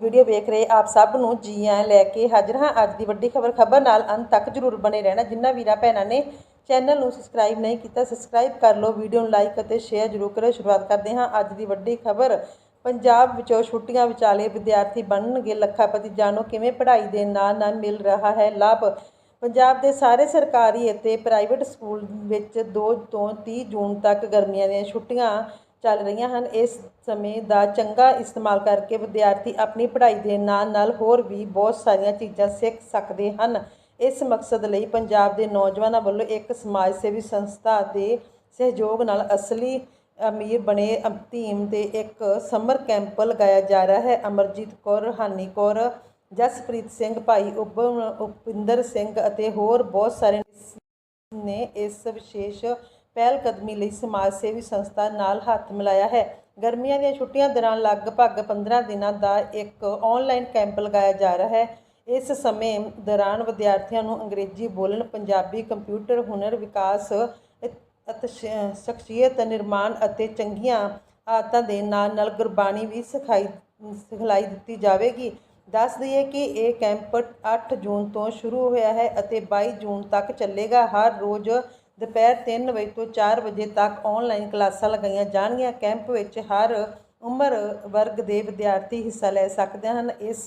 Video ਵੇਖ ਰਹੇ ਆਪ ਸਭ ਨੂੰ ਜੀ ਆਇਆਂ ਲੈ ਕੇ ਹਾਜ਼ਰ ਹਾਂ। ਅੱਜ ਦੀ ਵੱਡੀ ਖਬਰ ਖਬਰ ਨਾਲ ਅੰਤ ਤੱਕ ਜਰੂਰ ਬਣੇ ਰਹਿਣਾ। ਜਿਨ੍ਹਾਂ ਵੀਰਾਂ ਭੈਣਾਂ ਨੇ ਚੈਨਲ ਨੂੰ ਸਬਸਕ੍ਰਾਈਬ ਨਹੀਂ ਕੀਤਾ ਸਬਸਕ੍ਰਾਈਬ ਕਰ ਲਓ ਵੀਡੀਓ ਨੂੰ ਲਾਈਕ ਅਤੇ ਸ਼ੇਅਰ ਜਰੂਰ ਕਰੋ ਸ਼ੁਰੂਆਤ ਕਰਦੇ ਹਾਂ ਅੱਜ ਦੀ ਵੱਡੀ ਖਬਰ। ਪੰਜਾਬ ਵਿੱਚੋਂ ਛੁੱਟੀਆਂ ਵਿਚਾਲੇ ਵਿਦਿਆਰਥੀ ਬਣਨਗੇ ਲੱਖਾਪਤੀ। ਜਾਣੋ ਕਿਵੇਂ ਪੜ੍ਹਾਈ ਦੇ ਨਾਲ ਨਾਲ ਮਿਲ ਰਿਹਾ ਹੈ ਲਾਭ। ਪੰਜਾਬ ਦੇ ਸਾਰੇ ਸਰਕਾਰੀ ਅਤੇ ਪ੍ਰਾਈਵੇਟ ਸਕੂਲ ਵਿੱਚ 2 ਤੋਂ 30 ਜੂਨ ਤੱਕ ਗਰਮੀਆਂ ਦੀਆਂ ਛੁੱਟੀਆਂ ਚੱਲ ਰਹੀਆਂ ਹਨ। ਇਸ ਸਮੇਂ ਦਾ ਚੰਗਾ ਇਸਤੇਮਾਲ ਕਰਕੇ ਵਿਦਿਆਰਥੀ ਆਪਣੀ ਪੜ੍ਹਾਈ ਦੇ ਨਾਲ ਨਾਲ ਹੋਰ ਵੀ ਬਹੁਤ ਸਾਰੀਆਂ ਚੀਜ਼ਾਂ ਸਿੱਖ ਸਕਦੇ ਹਨ। ਇਸ ਮਕਸਦ ਲਈ ਪੰਜਾਬ ਦੇ ਨੌਜਵਾਨਾਂ ਵੱਲੋਂ ਇੱਕ ਸਮਾਜ ਸੇਵੀ ਸੰਸਥਾ ਦੇ ਸਹਿਯੋਗ ਨਾਲ ਅਸਲੀ ਅਮੀਰ ਬਣੇ ਟੀਮ ਤੇ ਇੱਕ ਸਮਰ ਕੈਂਪ ਲਗਾਇਆ ਜਾ ਰਿਹਾ ਹੈ। ਅਮਰਜੀਤ ਕੌਰ ਰਹਾਨੀ ਕੌਰ, ਜਸਪ੍ਰੀਤ ਸਿੰਘ ਭਾਈ, ਉਪ ਉਪਿੰਦਰ ਸਿੰਘ ਅਤੇ ਹੋਰ ਬਹੁਤ ਸਾਰੇ ਨੇ ਇਸ ਵਿਸ਼ੇਸ਼ ਪਹਿਲ ਕਦਮੀ ਲਈ ਸਮਾਜ ਸੇਵੀ ਸੰਸਥਾ ਨਾਲ ਹੱਥ ਮਿਲਾਇਆ ਹੈ। ਗਰਮੀਆਂ ਦੀਆਂ ਛੁੱਟੀਆਂ ਦੌਰਾਨ ਲਗਭਗ 15 ਦਿਨਾਂ ਦਾ ਇੱਕ ਆਨਲਾਈਨ ਕੈਂਪ ਲਗਾਇਆ ਜਾ ਰਿਹਾ ਹੈ। ਇਸ ਸਮੇਂ ਦੌਰਾਨ ਵਿਦਿਆਰਥੀਆਂ ਨੂੰ ਅੰਗਰੇਜ਼ੀ ਬੋਲਣ, ਪੰਜਾਬੀ ਕੰਪਿਊਟਰ ਹੁਨਰ ਵਿਕਾਸ, ਅਤੇ ਸ਼ਖਸੀਅਤ ਨਿਰਮਾਣ ਅਤੇ ਚੰਗੀਆਂ ਆਦਤਾਂ ਦੇ ਨਾਲ ਨਾਲ ਗੁਰਬਾਣੀ ਵੀ ਸਿਖਾਈ, ਸਿਖਲਾਈ ਦਿੱਤੀ ਜਾਵੇਗੀ। ਦੱਸ ਦਈਏ ਕਿ ਇਹ ਕੈਂਪ 8 ਜੂਨ ਤੋਂ ਸ਼ੁਰੂ ਹੋਇਆ ਹੈ ਅਤੇ 22 ਜੂਨ ਤੱਕ ਚੱਲੇਗਾ। ਹਰ ਰੋਜ਼ ਦੁਪਹਿਰ 3 ਵਜੇ ਤੋਂ 4 ਵਜੇ ਤੱਕ ਆਨਲਾਈਨ ਕਲਾਸਾਂ ਲਗਾਈਆਂ ਜਾਣਗੀਆਂ। ਕੈਂਪ ਵਿੱਚ ਹਰ ਉਮਰ ਵਰਗ ਦੇ ਵਿਦਿਆਰਥੀ ਹਿੱਸਾ ਲੈ ਸਕਦੇ ਹਨ। ਇਸ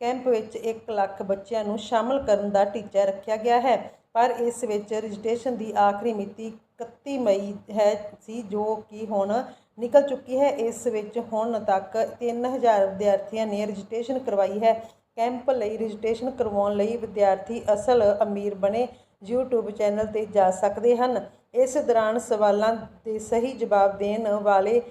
ਕੈਂਪ ਵਿੱਚ 1 ਲੱਖ ਬੱਚਿਆਂ ਨੂੰ ਸ਼ਾਮਲ ਕਰਨ ਦਾ ਟੀਚਾ ਰੱਖਿਆ ਗਿਆ ਹੈ। ਪਰ ਇਸ ਵਿੱਚ ਰਜਿਸਟ੍ਰੇਸ਼ਨ ਦੀ ਆਖਰੀ ਮਿਤੀ 31 ਮਈ ਹੈ ਸੀ, ਜੋ ਕਿ ਹੁਣ ਨਿਕਲ ਚੁੱਕੀ ਹੈ। ਇਸ ਵਿੱਚ ਹੁਣ ਤੱਕ 3000 ਵਿਦਿਆਰਥੀਆਂ ਨੇ ਰਜਿਸਟ੍ਰੇਸ਼ਨ ਕਰਵਾਈ ਹੈ। ਕੈਂਪ ਲਈ ਰਜਿਸਟ੍ਰੇਸ਼ਨ ਕਰਵਾਉਣ ਲਈ ਵਿਦਿਆਰਥੀ ਅਸਲ ਅਮੀਰ ਬਣੇ। YouTube ਚੈਨਲ ਤੇ ਜਾ ਸਕਦੇ ਹਨ ਇਸ ਦੌਰਾਨ ਸਵਾਲਾਂ ਦੇ ਸਹੀ ਜਵਾਬ ਦੇਣ ਵਾਲੇ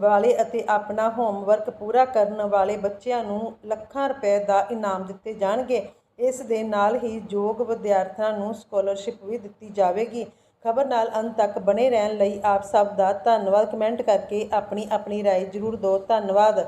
ਵਾਲੇ ਅਤੇ ਆਪਣਾ ਹੋਮਵਰਕ ਪੂਰਾ ਕਰਨ ਵਾਲੇ ਬੱਚਿਆਂ ਨੂੰ ਲੱਖਾਂ ਰੁਪਏ ਦਾ ਇਨਾਮ ਦਿੱਤੇ ਜਾਣਗੇ ਇਸ ਦੇ ਨਾਲ ਹੀ ਯੋਗ ਵਿਦਿਆਰਥੀਆਂ ਨੂੰ ਸਕਾਲਰਸ਼ਿਪ ਵੀ ਦਿੱਤੀ ਜਾਵੇਗੀ ਖਬਰ ਨਾਲ ਅੰਤ ਤੱਕ ਬਣੇ ਰਹਿਣ ਲਈ ਆਪ ਸਭ ਦਾ ਧੰਨਵਾਦ ਕਮੈਂਟ ਕਰਕੇ ਆਪਣੀ ਆਪਣੀ رائے ਜ਼ਰੂਰ ਦਿਓ ਧੰਨਵਾਦ